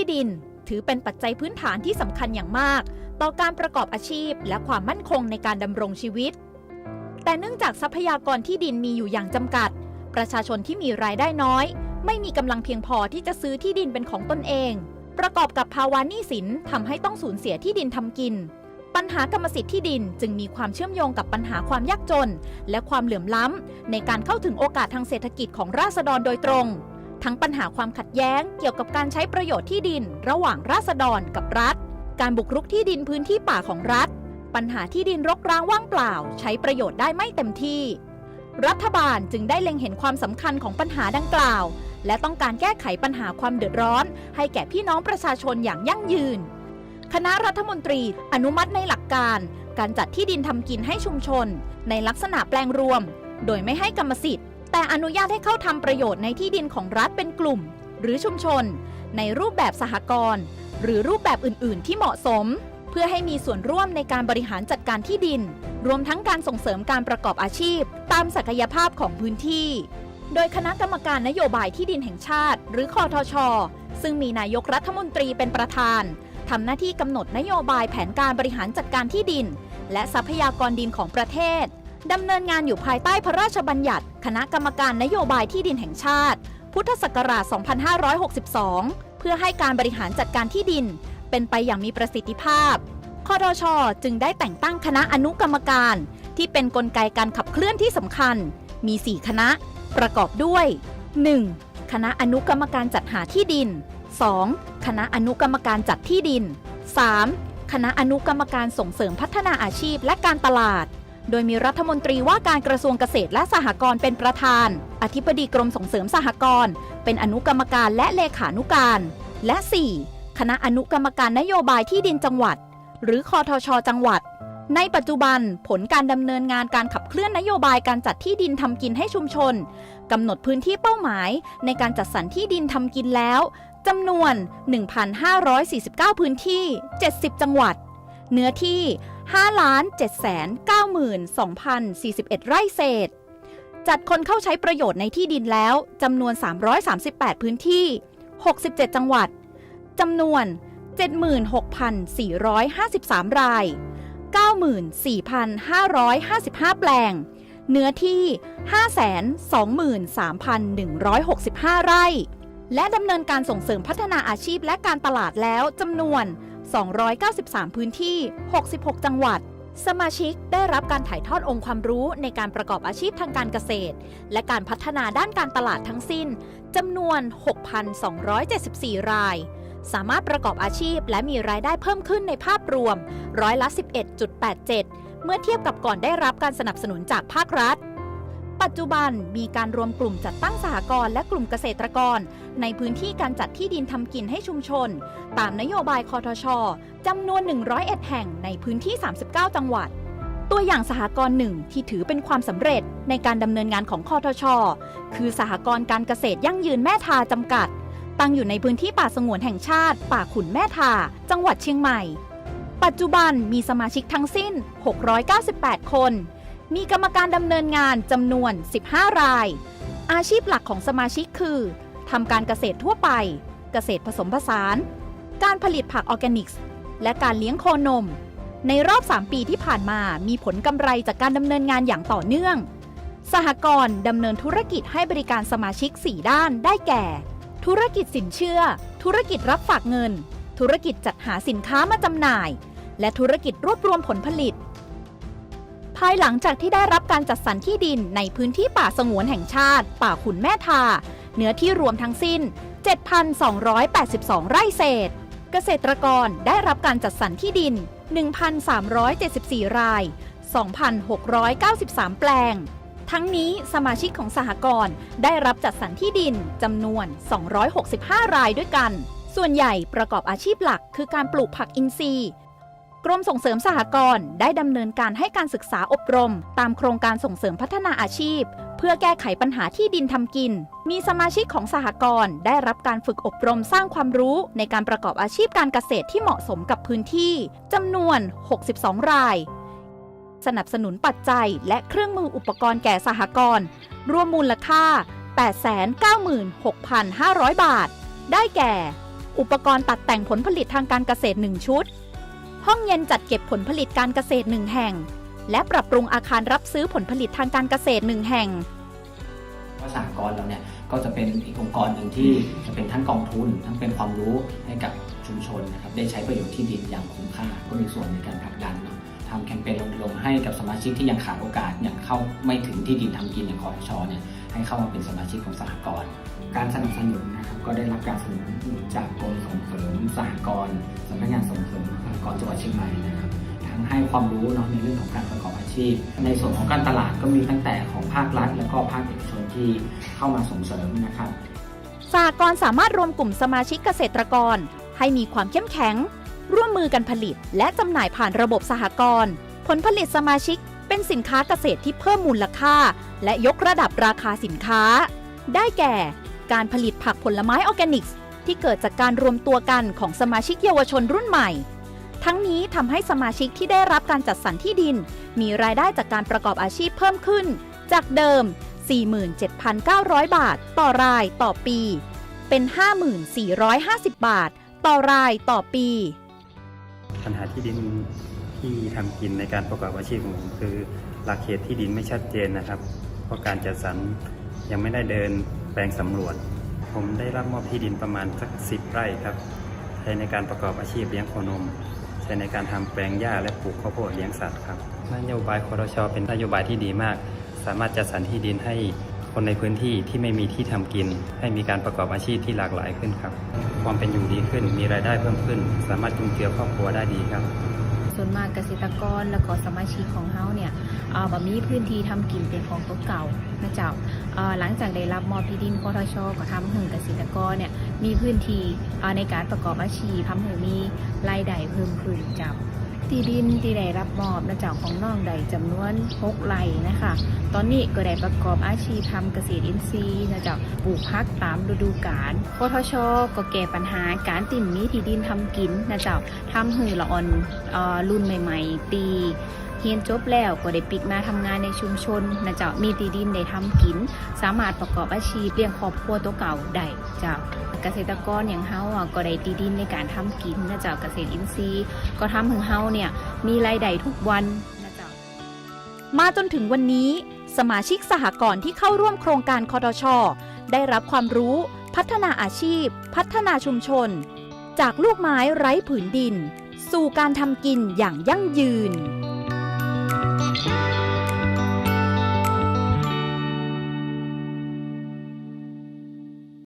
ที่ดิน ถือเป็นปัจจัยพื้นฐานที่สำคัญอย่างมาก ต่อการประกอบอาชีพ และความมั่นคงในการดำรงชีวิต แต่เนื่องจากทรัพยากรที่ดินมีอยู่อย่างจำกัด ประชาชนที่มีรายได้น้อย ไม่มีกำลังเพียงพอที่จะซื้อที่ดินเป็นของตนเอง ประกอบกับภาวะหนี้สินทำให้ต้องสูญเสียที่ดินทำกิน ปัญหากรรมสิทธิ์ที่ดินจึงมีความเชื่อมโยงกับปัญหาความยากจน และความเหลื่อมล้ำในการเข้าถึงโอกาสทางเศรษฐกิจของราษฎรโดยตรง ทั้งปัญหาความขัดแย้งเกี่ยวกับการใช้ประโยชน์ที่ดิน ระหว่างราษฎรกับรัฐ การบุกรุกที่ดินพื้นที่ป่าของรัฐ ปัญหาที่ดินรกร้างว่างเปล่า ใช้ประโยชน์ได้ไม่เต็มที่ รัฐบาลจึงได้เล็งเห็นความสำคัญของปัญหาดังกล่าว และต้องการแก้ไขปัญหาความเดือดร้อน ให้แก่พี่น้องประชาชนอย่างยั่งยืน คณะรัฐมนตรีอนุมัติในหลักการ การจัดที่ดินทำกินให้ชุมชน ในลักษณะแปลงรวม โดยไม่ให้กรรมสิทธิ์ แต่อนุญาตให้เข้าทำประโยชน์ในที่ดินของรัฐเป็นกลุ่ม หรือชุมชน ในรูปแบบสหกรณ์หรือรูปแบบอื่น ๆ ที่เหมาะสม เพื่อให้มีส่วนร่วมในการบริหารจัดการที่ดิน รวมทั้งการส่งเสริมการประกอบอาชีพ ตามศักยภาพของพื้นที่ โดยคณะกรรมการนโยบายที่ดินแห่งชาติ หรือคอทช ซึ่งมีนายกรัฐมนตรีเป็นประธานทำหน้าที่กำหนดนโยบายแผนการบริหารจัดการที่ดิน และทรัพยากรดินของประเทศ ดำเนินงานอยู่ภายใต้พระราชบัญญัติ คณะกรรมการนโยบายที่ดินแห่งชาติ พุทธศักราช 2562 เพื่อให้การบริหารจัดการที่ดิน เป็นไปอย่างมีประสิทธิภาพ คอทชจึงได้แต่งตั้งคณะอนุกรรมการ ที่เป็นนกลไกการขับเคลื่อนที่สำคัญ มี 4 คณะ ประกอบด้วย 1. คณะอนุกรรมการจัดหาที่ดิน 2. คณะอนุกรรมการจัดที่ดิน 3. คณะอนุกรรมการส่งเสริมพัฒนาอาชีพและการตลาด โดยมีรัฐมนตรีว่าการกระทรวงเกษตรและสหกรณ์เป็นประธาน อธิบดีกรมส่งเสริมสหกรณ์เป็นอนุกรรมการและเลขานุการ และ 4. คณะอนุกรรมการนโยบายที่ดินจังหวัด หรือคอทช จังหวัด ในปัจจุบันผลการดำเนินงานการขับเคลื่อนนโยบายการจัดที่ดินทำกินให้ชุมชนกำหนดพื้นที่เป้าหมาย ในการจัดสรรที่ดินทำกินแล้วจำนวน 1,549 พื้นที่ 70 จังหวัด เนื้อที่ 5,792,041 ไร่เศษ จัดคนเข้าใช้ประโยชน์ในที่ดินแล้วจำนวน 338 พื้นที่ 67 จังหวัด จำนวน 76,453 ราย 94,555 แปลง เนื้อที่ 523,165 ไร่ และดำเนินการส่งเสริมพัฒนาอาชีพและการตลาดแล้วจำนวน 293 พื้นที่ 66 จังหวัด สมาชิกได้รับการถ่ายทอดองค์ความรู้ในการประกอบอาชีพทางการเกษตร และการพัฒนาด้านการตลาดทั้งสิ้นจำนวน 6,274 ราย สามารถประกอบอาชีพและมีรายได้เพิ่มขึ้นในภาพรวมร้อยละ 11.87 เมื่อเทียบกับก่อนได้รับการสนับสนุนจากภาครัฐ ปัจจุบันมีการรวมกลุ่มจัดตั้งสหกรณ์และกลุ่มเกษตรกร ในพื้นที่การจัดที่ดินทำกินให้ชุมชน ตามนโยบายคอทชจำนวน 101 แห่งในพื้นที่ 39 จังหวัด ตัวอย่างสหกรณ์หนึ่งที่ถือเป็นความสำเร็จในการดำเนินงานของคอทช คือสหกรณ์การเกษตรยั่งยืนแม่ทาจำกัด ตั้งอยู่ในพื้นที่ป่าสงวนแห่งชาติ ป่าขุนแม่ทา จังหวัดเชียงใหม่ ปัจจุบันมีสมาชิกทั้งสิ้น 698 คน มีกรรมการดำเนินงานจำนวน 15 ราย อาชีพหลักของสมาชิกคือทำการเกษตรทั่วไป เกษตรผสมผสาน การผลิตผักออร์แกนิกส์ และการเลี้ยงโคนม ในรอบ 3 ปีที่ผ่านมามีผลกำไรจากการดำเนินงานอย่างต่อเนื่อง สหกรณ์ดำเนินธุรกิจให้บริการสมาชิก 4 ด้านได้แก่ ธุรกิจสินเชื่อ ธุรกิจรับฝากเงิน ธุรกิจจัดหาสินค้ามาจำหน่าย และธุรกิจรวบรวมผลผลิต ภายหลังจากที่ได้รับการจัดสรรที่ดินในพื้นที่ป่าสงวนแห่งชาติ ป่าขุนแม่ทา เนื้อที่รวมทั้งสิ้น 7,282 ไร่เศษ เกษตรกรได้รับการจัดสรรที่ดิน 1,374 ราย 2,693 แปลง ทั้งนี้สมาชิกของสหกรณ์ได้รับจัดสรรที่ดินจำนวน 265 รายด้วยกัน ส่วนใหญ่ประกอบอาชีพหลักคือการปลูกผักอินทรีย์ กรมส่งเสริมสหกรณ์ได้ดำเนินการให้การศึกษาอบรม ตามโครงการส่งเสริมพัฒนาอาชีพ เพื่อแก้ไขปัญหาที่ดินทำกิน มีสมาชิกของสหกรณ์ได้รับการฝึกอบรมสร้างความรู้ในการประกอบอาชีพการเกษตรที่เหมาะสมกับพื้นที่จำนวน 62 ราย สนับสนุนปัจจัยและเครื่องมืออุปกรณ์แก่สหกรณ์รวมมูลค่า 896,500 บาท ได้แก่ อุปกรณ์ตัดแต่งผลผลิตทางการเกษตร 1 ชุด ห้องเย็นจัดเก็บผลผลิตการเกษตร1แห่ง และปรับปรุงอาคารรับซื้อผลผลิตทางการเกษตร1แห่งว่าสหกรณ์เราเนี่ยก็จะเป็นอีกองค์กรหนึ่งที่จะเป็นทั้งกองทุน ทั้งเป็นความรู้ให้กับชุมชนนะครับได้ใช้ประโยชน์ที่ดินอย่างคุ้มค่าก็มีส่วนในการผลักดันเนาะทำแคมเปญรณรงค์ให้กับสมาชิกที่ยังขาดโอกาสยังเข้าไม่ถึงที่ดินทำกินอย่างคอชเนี่ย ให้เข้ามาเป็นสมาชิกของสหกรณ์การสนับสนุนนะครับก็ได้รับการสนับสนุนจากกรมส่งเสริมสหกรณ์สำนักงานส่งเสริมสหกรณ์จังหวัดเชียงใหม่นะครับทั้งให้ความรู้เนาะในเรื่องของการประกอบอาชีพ ในส่วนของการตลาดก็มีตั้งแต่ของภาครัฐ และก็ภาคเอกชนที่เข้ามาส่งเสริมนะครับสหกรณ์สามารถรวมกลุ่มสมาชิกเกษตรกร ให้มีความเข้มแข็ง ร่วมมือกันผลิต และจำหน่ายผ่านระบบสหกรณ์ผลผลิตสมาชิก เป็นสินค้าเกษตรที่เพิ่มมูลค่า และยกระดับราคาสินค้า ได้แก่ การผลิตผักผลไม้ออร์แกนิกส์ที่เกิดจากการรวมตัวกันของสมาชิกเยาวชนรุ่นใหม่ ทั้งนี้ทำให้สมาชิกที่ได้รับการจัดสรรที่ดิน มีรายได้จากการประกอบอาชีพเพิ่มขึ้น จากเดิม 47,900 บาท ต่อรายต่อปี เป็น 5450 บาท ต่อรายต่อปี ปัญหาที่ดิน ที่ทำกินในการประกอบอาชีพของผมคือหลักเขตที่ดินไม่ชัดเจนนะครับ เพราะการจัดสรรยังไม่ได้เดินแปลงสำรวจ ผมได้รับมอบที่ดินประมาณสักสิบไร่ครับใช้ในการประกอบอาชีพเลี้ยงโคนมใช้ในการทำแปลงหญ้าและปลูกข้าวโพดเลี้ยงสัตว์ครับนโยบายคอรชเป็นนโยบายที่ดีมาก สามารถจัดสรรที่ดินให้คนในพื้นที่ที่ไม่มีที่ทำกิน ให้มีการประกอบอาชีพที่หลากหลายขึ้นครับ ความเป็นอยู่ดีขึ้นมีรายได้เพิ่มขึ้น สามารถจุนเจือครอบครัวได้ดีครับ ส่วนมากเกษตรกรและก็สมาชิกของเฮาเนี่ยเอ่อบ่มีพื้นที่ทำกินเป็นของตัวเก่านะเจ้าเอ่อหลังจากได้รับมอบที่ดินพทชก็ทำให้เกษตรกรเนี่ยมีพื้นที่เอ่อในการประกอบอาชีพทำให้มีรายได้เพิ่มขึ้นเจ้า ที่ดินที่ได้รับมอบนะจ้าของน้องใดจำนวน6ไร่นะคะ ตอนนี้ก็ได้ประกอบอาชีพทำเกษตรอินทรีย์นะจ้าปลูกพักตามฤดูกาลคทชก็แก้ปัญหาการติ่มมีที่ดินทำกินนะจ้าทำให้ละอ่อนออรุ่นใหม่ๆปีเรียนจบแล้วก็ได้ปิกมาทำงานในชุมชนนะเจ้ามีที่ดินได้ทำกิน สามารถประกอบอาชีพเลี้ยงครอบครัวตัวเก่าได้เจ้า เกษตรกรอย่างเฮาอะก็ได้ที่ดินในการทำกินนะเจ้าเกษตรอินทรีย์ ก็ทำให้เฮาเนี่ยมีรายได้ทุกวันนะเจ้ามาจนถึงวันนี้ สมาชิกสหกรณ์ที่เข้าร่วมโครงการคอทช ได้รับความรู้ พัฒนาอาชีพ พัฒนาชุมชน จากลูกไม้ไร้ผืนดิน สู่การทำกินอย่างยั่งยืน